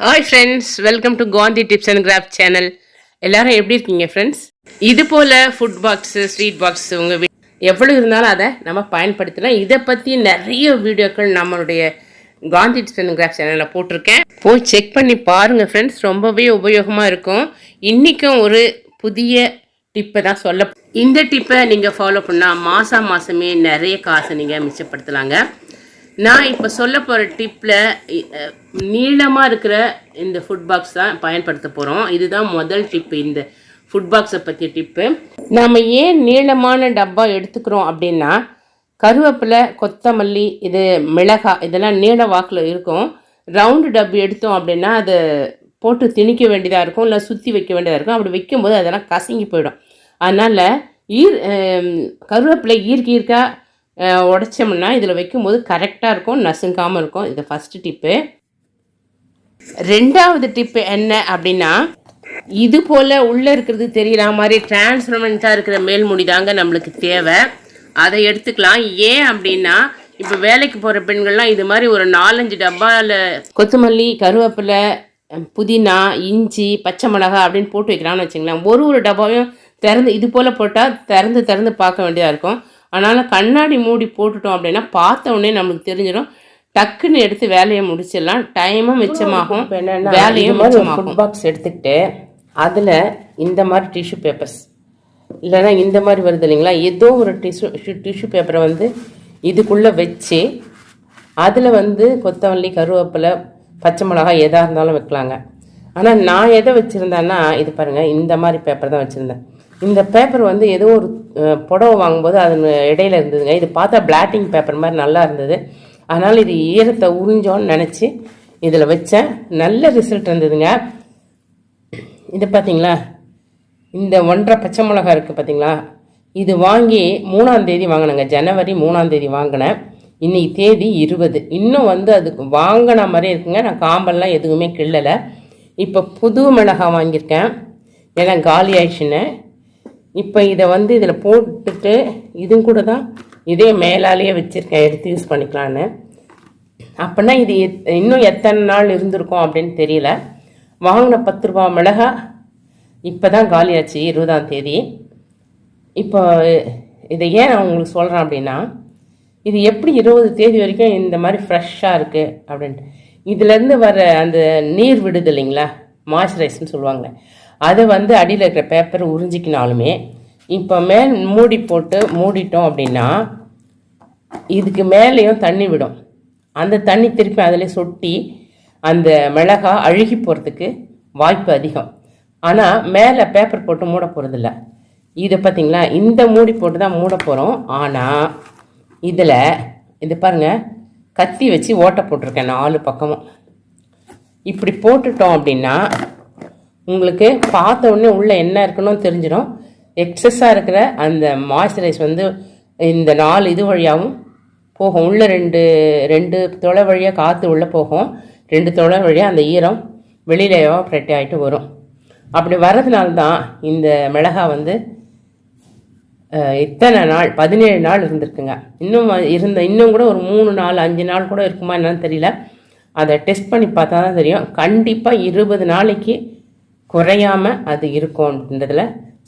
Hi friends welcome to Kanthi tips and craft channel எல்லாரும் எப்படி இருக்கீங்க ஃப்ரெண்ட்ஸ் இது போல் ஃபுட் பாக்ஸு ஸ்வீட் பாக்ஸ் உங்கள் வீ எவ்வளோ இருந்தாலும் அதை நம்ம பயன்படுத்தலாம். இதை பற்றி நிறைய வீடியோக்கள் நம்மளுடைய காந்தி டிப்ஸ் அண்ட் கிராஃப்ட் சேனலில் போட்டிருக்கேன். போய் செக் பண்ணி பாருங்கள் ஃப்ரெண்ட்ஸ் ரொம்பவே உபயோகமாக இருக்கும். இன்றைக்கும் ஒரு புதிய டிப்பை தான் சொல்ல இந்த டிப்பை நீங்கள் ஃபாலோ பண்ணால் மாதம் மாதமே நிறைய காசை நீங்கள் மிச்சப்படுத்தலாங்க. நான் இப்போ சொல்ல போகிற டிப்பில் நீளமாக இருக்கிற இந்த ஃபுட் பாக்ஸ் தான் பயன்படுத்த போகிறோம் இதுதான் முதல் டிப்பு இந்த ஃபுட் பாக்ஸை பற்றிய டிப்பு நாம் ஏன் நீளமான டப்பா எடுத்துக்கிறோம் அப்படின்னா கருவேப்பிலை கொத்தமல்லி இது மிளகாய் இதெல்லாம் நீள வாக்கில் இருக்கும். ரவுண்டு டப்பு எடுத்தோம் அப்படின்னா அதை போட்டு திணிக்க வேண்டியதாக இருக்கும். இல்லை சுற்றி வைக்க வேண்டியதாக இருக்கும். அப்படி வைக்கும்போது அதெல்லாம் கசங்கி போயிடும். அதனால் ஈர் கருவேப்பிலை ஈர்க்க ஈர்க்கா உடைச்சோம்னா இதில் வைக்கும்போது கரெக்டாக இருக்கும் நசுங்காமல் இருக்கும். இது ஃபஸ்ட்டு டிப்பு ரெண்டாவது டிப்பு என்ன அப்படின்னா இது போல் உள்ளே இருக்கிறது தெரியற மாதிரி டிரான்ஸ்பரமெண்ட்டாக இருக்கிற மேல்முடி தாங்க நம்மளுக்கு தேவை. அதை எடுத்துக்கலாம். ஏன் அப்படின்னா இப்போ வேலைக்கு போகிற பெண்கள்லாம் இது மாதிரி ஒரு நாலஞ்சு டப்பாவில் கொத்தமல்லி கருவேப்பிலை புதினா இஞ்சி பச்சை மிளகா அப்படின்னு போட்டு வைக்கிறான்னு வச்சுங்களேன். ஒரு ஒரு டப்பாவையும் திறந்து இது போல் போட்டால் திறந்து திறந்து பார்க்க வேண்டியதாக இருக்கும். அதனால் கண்ணாடி மூடி போட்டுட்டோம் அப்படின்னா பார்த்த உடனே நம்மளுக்கு தெரிஞ்சிடும். டக்குன்னு எடுத்து வேலையை முடிச்சிடலாம். டைமும் மிச்சமாகும். வேலையும் மிச்சமாகும். பாக்ஸ் எடுத்துக்கிட்டு அதில் இந்த மாதிரி டிஷ்யூ பேப்பர்ஸ் இல்லைன்னா இந்த மாதிரி வருது இல்லைங்களா? ஏதோ ஒரு டிஷ்யூ டிஷ்யூ பேப்பரை வந்து இதுக்குள்ளே வச்சு அதில் வந்து கொத்தமல்லி கருவேப்பிலை பச்சை மிளகாய் எதாக இருந்தாலும் வைக்கலாங்க. ஆனால் நான் எதை வச்சுருந்தேன்னா இது பாருங்கள் இந்த மாதிரி பேப்பர் தான் வச்சுருந்தேன். இந்த பேப்பர் வந்து ஏதோ ஒரு புடவை வாங்கும்போது அது இடையில இருந்ததுங்க. இது பார்த்தா பிளாட்டிங் பேப்பர் மாதிரி நல்லா இருந்தது. அதனால் இது ஈரத்தை உறிஞ்சோன்னு நினச்சி இதில் வச்சேன். நல்ல ரிசல்ட் இருந்ததுங்க. இது பார்த்தீங்களா இந்த ஒன்றரை பச்சை மிளகா இருக்குது பார்த்தீங்களா இது வாங்கி மூணாந்தேதி வாங்கினேங்க. ஜனவரி மூணாந்தேதி வாங்கினேன். இன்னைக்கு தேதி இருபது. இன்னும் வந்து அதுக்கு வாங்கின மாதிரி இருக்குங்க. நான் காம்பெல்லாம் எதுவுமே கிள்ளலை. இப்போ புது மிளகாய் வாங்கியிருக்கேன். ஏன்னா காலி ஆயிடுச்சுன்னு. இப்போ இதை வந்து இதில் போட்டுட்டு இதுவும் கூட தான் இதே மேலாலேயே வச்சுருக்கேன். எடுத்து யூஸ் பண்ணிக்கலான்னு. அப்படின்னா இது எத்- இன்னும் எத்தனை நாள் இருந்திருக்கும் அப்படின்னு தெரியல. வாங்கின பத்து ரூபா மிளகா இப்போ தான் காலியாச்சு இருபதாம் தேதி. இப்போ இதை ஏன் நான் உங்களுக்கு சொல்கிறேன் அப்படின்னா இது எப்படி இருபது தேதி வரைக்கும் இந்த மாதிரி ஃப்ரெஷ்ஷாக இருக்குது அப்படின்ட்டு. இதுலேருந்து வர அந்த நீர் விடுது இல்லைங்களா? மாய்ஸ்சரைஸ்னு சொல்லுவாங்க அதை வந்து அடியில் இருக்கிற பேப்பர் உறிஞ்சிக்கினாலுமே இப்போ மேல் மூடி போட்டு மூடிட்டோம் அப்படின்னா இதுக்கு மேலேயும் தண்ணி விடும். அந்த தண்ணி திருப்பி அதில் சொட்டி அந்த மிளகா அழுகி போகிறதுக்கு வாய்ப்பு அதிகம். ஆனால் மேலே பேப்பர் போட்டு மூட போகிறதில்ல இதை பார்த்திங்களா? இந்த மூடி போட்டு தான் மூட போகிறோம் ஆனால் இதில் இது பாருங்கள் கத்தி வச்சு ஓட்டை போட்டிருக்கேன் நாலு பக்கமும். இப்படி போட்டுட்டோம் அப்படின்னா உங்களுக்கு பார்த்த உடனே உள்ளே என்ன இருக்குன்னு தெரிஞ்சிடும். எக்ஸஸாக இருக்கிற அந்த மாய்ஸ்சரைஸ் வந்து இந்த நாலு இது வழியாகவும் போகும். உள்ள ரெண்டு ரெண்டு தொலை வழியாக காற்று உள்ளே போகும். ரெண்டு தொலை வழியாக அந்த ஈரம் வெளியில் எவாப்ரேட் ஆகிட்டு வரும். அப்படி வர்றதுனால தான் இந்த மிளகா வந்து இத்தனை நாள் பதினேழு நாள் இருந்திருக்குங்க. இன்னும் இருந்த இன்னும் கூட ஒரு மூணு நாள் அஞ்சு நாள் கூட இருக்குமா என்னன்னு தெரியல. அதை டெஸ்ட் பண்ணி பார்த்தா தான் தெரியும். கண்டிப்பாக இருபது நாளைக்கு குறையாமல் அது இருக்கும்ன்றதுல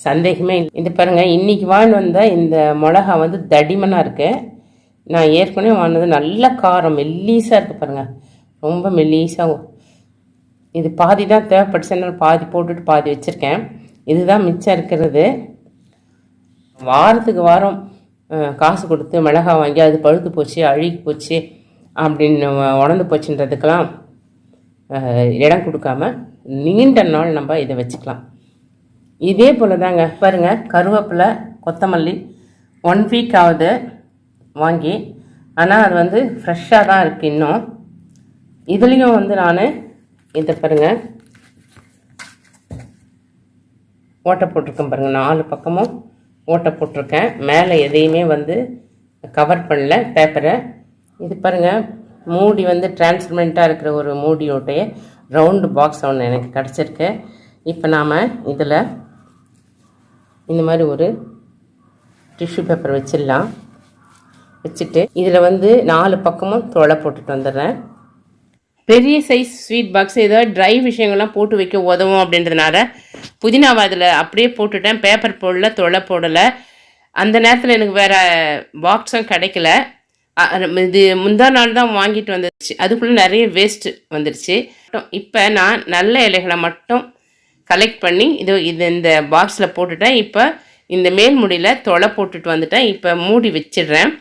சந்தேகமே இல்லை. இது பாருங்கள் இன்றைக்கி வாங்கி வந்தால் இந்த மிளகா வந்து தடிமனாக இருக்குது நான் ஏற்கனவே வாங்கினது நல்ல காரம் மெல்லீஸாக இருக்குது பாருங்கள் ரொம்ப மெல்லீஸாக இது பாதி தான் தேவைப்பட்டுச்சுனால பாதி போட்டுட்டு பாதி வச்சுருக்கேன். இதுதான் மிச்சம் இருக்கிறது. வாரத்துக்கு வாரம் காசு கொடுத்து மிளகாய் வாங்கி அது பழுத்து போச்சு அழுகி போச்சு அப்படின்னு உணர்ந்து போச்சுன்றதுக்கெல்லாம் இடம் கொடுக்காம நீண்ட நாள் நம்ம இதை வச்சுக்கலாம். இதே போல் தாங்க பாருங்க கருவேப்பிலை கொத்தமல்லி ஒன் வீக் ஆகுது வாங்கி ஆனால் அது வந்து ஃப்ரெஷ்ஷாக தான் இருக்குது இன்னும். இதுலேயும் வந்து நான் இதை பாருங்கள் ஓட்டை போட்டிருக்கேன் பாருங்கள் நாலு பக்கமும் ஓட்டை போட்டிருக்கேன். மேலே எதையுமே வந்து கவர் பண்ணல பேப்பரை இது பாருங்கள் மூடி வந்து டிரான்ஸ்பரண்ட்டாக இருக்கிற ஒரு மூடியோடைய ரவுண்டு பாக்ஸ் ஒன்று எனக்கு கிடச்சிருக்கு. இப்போ நாம் இதில் இந்த மாதிரி ஒரு டிஷ்யூ பேப்பர் வச்சிடலாம். வச்சுட்டு இதில் வந்து நாலு பக்கமும் தொலை போட்டுட்டு வந்துடுறேன். பெரிய சைஸ் ஸ்வீட் பாக்ஸ் ஏதாவது ட்ரை விஷயங்கள்லாம் போட்டு வைக்க உதவும் அப்படின்றதுனால புதினாவை அதில் அப்படியே போட்டுட்டேன். பேப்பர் போடல தொலை போடலை. அந்த நேரத்தில் எனக்கு வேறு பாக்ஸும் கிடைக்கல. இது முந்தா நாள் தான் வாங்கிட்டு வந்துருச்சு. அதுக்குள்ளே நிறைய வேஸ்ட்டு வந்துருச்சு. இப்போ நான் நல்ல இலைகளை மட்டும் கலெக்ட் பண்ணி இது இது இந்த பாக்ஸில் போட்டுட்டேன். இப்போ இந்த மேல் முடியில் தொலை போட்டுட்டு வந்துட்டேன். இப்போ மூடி வச்சிடுறேன்.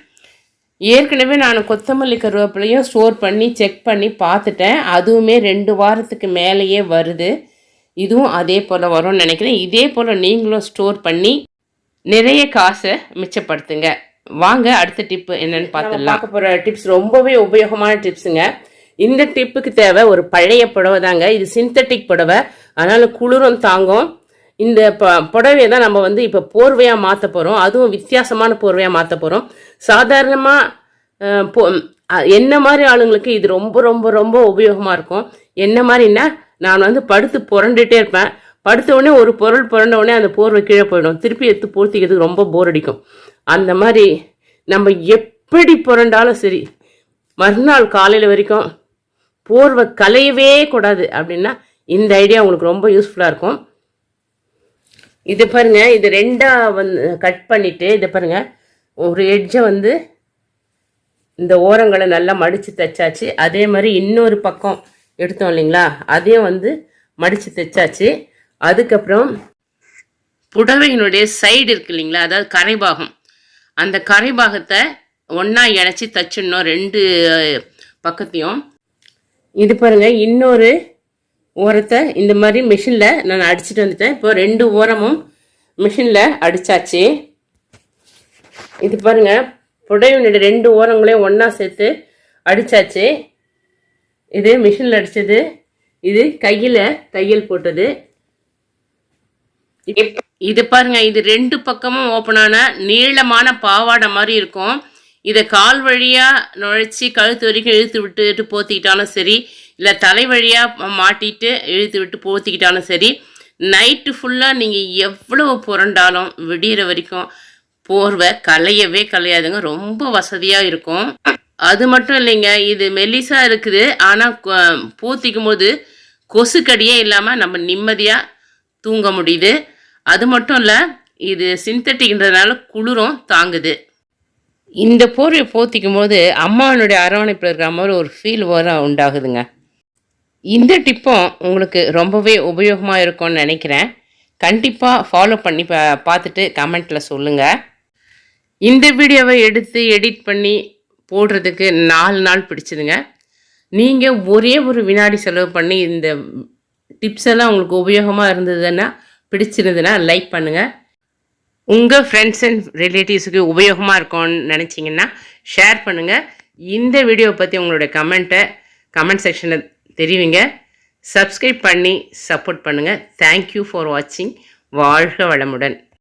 ஏற்கனவே நான் கொத்தமல்லி கருவேப்பிலையும் ஸ்டோர் பண்ணி செக் பண்ணி பார்த்துட்டேன். அதுவுமே ரெண்டு வாரத்துக்கு மேலேயே வருது. இதுவும் அதே போல் வரும்னு நினைக்கிறேன். இதே போல் நீங்களும் ஸ்டோர் பண்ணி நிறைய காசை மிச்சப்படுத்துங்க. வாங்க அடுத்த டிப்பு என்னன்னு பார்த்துடலாம். பார்க்க போகிற டிப்ஸ் ரொம்பவே உபயோகமான டிப்ஸுங்க இந்த டிப்புக்கு தேவை ஒரு பழைய புடவை தாங்க. இது சிந்தட்டிக் புடவை. அதனால் குளிரும் தாங்கும். இந்த ப புடவையை தான் நம்ம வந்து இப்போ போர்வையாக மாற்ற போகிறோம் அதுவும் வித்தியாசமான போர்வையாக மாற்ற போகிறோம் சாதாரணமாக போ என்ன மாதிரி ஆளுங்களுக்கு இது ரொம்ப ரொம்ப ரொம்ப உபயோகமாக இருக்கும். என்ன மாதிரின்னா நான் வந்து படுத்து புரண்டுட்டே இருப்பேன். படுத்த உடனே ஒரு பொருள் புரண்ட உடனே அந்த போர்வை கீழே போயிடும். திருப்பி எடுத்து போர்த்திக்கிறதுக்கு ரொம்ப போர் அடிக்கும். அந்த மாதிரி நம்ம எப்படி புரண்டாலும் சரி மறுநாள் காலையில் வரைக்கும் போர்வை கலையவே கூடாது அப்படின்னா இந்த ஐடியா உங்களுக்கு ரொம்ப யூஸ்ஃபுல்லாக இருக்கும். இது பாருங்கள் இது ரெண்டாக வந்து கட் பண்ணிவிட்டு இதை பாருங்கள் ஒரு எட்ஜை வந்து இந்த ஓரங்களை நல்லா மடித்து தைச்சாச்சு. அதே மாதிரி இன்னொரு பக்கம் எடுத்தோம் இல்லைங்களா அதையும் வந்து மடித்து தைச்சாச்சு. அதுக்கப்புறம் புடவையினுடைய சைடு இருக்கு இல்லைங்களா அதாவது கரைபாகம். அந்த கரை பாகத்தை ஒன்றா இணைச்சி தச்சிடணும் ரெண்டு பக்கத்தையும். இது பாருங்கள் இன்னொரு ஓரத்தை இந்த மாதிரி மிஷினில் நான் அடிச்சிட்டு வந்துட்டேன். இப்போ ரெண்டு ஓரமும் மிஷினில் அடித்தாச்சு இது பாருங்கள் புடவையினுடைய ரெண்டு ஓரங்களையும் ஒன்றா சேர்த்து அடித்தாச்சு இது மிஷினில் அடித்தது இது கையில் தையல் போட்டது. இப்போ இது பாருங்க இது ரெண்டு பக்கமும் ஓப்பனான நீளமான பாவாடை மாதிரி இருக்கும். இதை கால் வழியாக நுழைச்சி கழுத்து வரைக்கும் இழுத்து விட்டுட்டு போத்திக்கிட்டாலும் சரி இல்லை தலை வழியாக மாட்டிட்டு இழுத்து விட்டு போத்திக்கிட்டாலும் சரி நைட்டு ஃபுல்லாக நீங்கள் எவ்வளவு புரண்டாலும் விடிகிற வரைக்கும் போர்வை கலையவே கலையாதுங்க ரொம்ப வசதியாக இருக்கும். அது மட்டும் இல்லைங்க இது மெல்லிசாக இருக்குது ஆனால் பூத்திக்கும் போது கொசுக்கடியே இல்லாமல் நம்ம நிம்மதியாக தூங்க முடியுது. அது மட்டும் இல்லை இது சிந்தட்டிக்ன்றதுனால குளிரும் தாங்குது. இந்த போர்வையை போத்திக்கும் போது அம்மாவனுடைய அரவணைப்பில் இருக்கிற மாதிரி ஒரு ஃபீல் வர உண்டாகுதுங்க. இந்த டிப்பும் உங்களுக்கு ரொம்பவே உபயோகமாக இருக்கும்னு நினைக்கிறேன். கண்டிப்பாக ஃபாலோ பண்ணி பா பார்த்துட்டு கமெண்ட்டில் சொல்லுங்கள் இந்த வீடியோவை எடுத்து எடிட் பண்ணி போடுறதுக்கு நாலு நாள் பிடிச்சதுங்க நீங்கள் ஒரே ஒரு வினாடி செலவு பண்ணி இந்த டிப்ஸ் எல்லாம் உங்களுக்கு உபயோகமாக இருந்ததுன்னா பிடிச்சிருந்ததுன்னா லைக் பண்ணுங்கள் உங்கள் ஃப்ரெண்ட்ஸ் அண்ட் ரிலேட்டிவ்ஸுக்கு உபயோகமாக இருக்கும்னு நினச்சிங்கன்னா ஷேர் பண்ணுங்கள் இந்த வீடியோவை பற்றி உங்களுடைய கமெண்ட்டை கமெண்ட் செக்ஷனில் தெரிவிங்க. சப்ஸ்கிரைப் பண்ணி சப்போர்ட் பண்ணுங்கள் தேங்க்யூ ஃபார் வாட்சிங் வாழ்க வளமுடன்.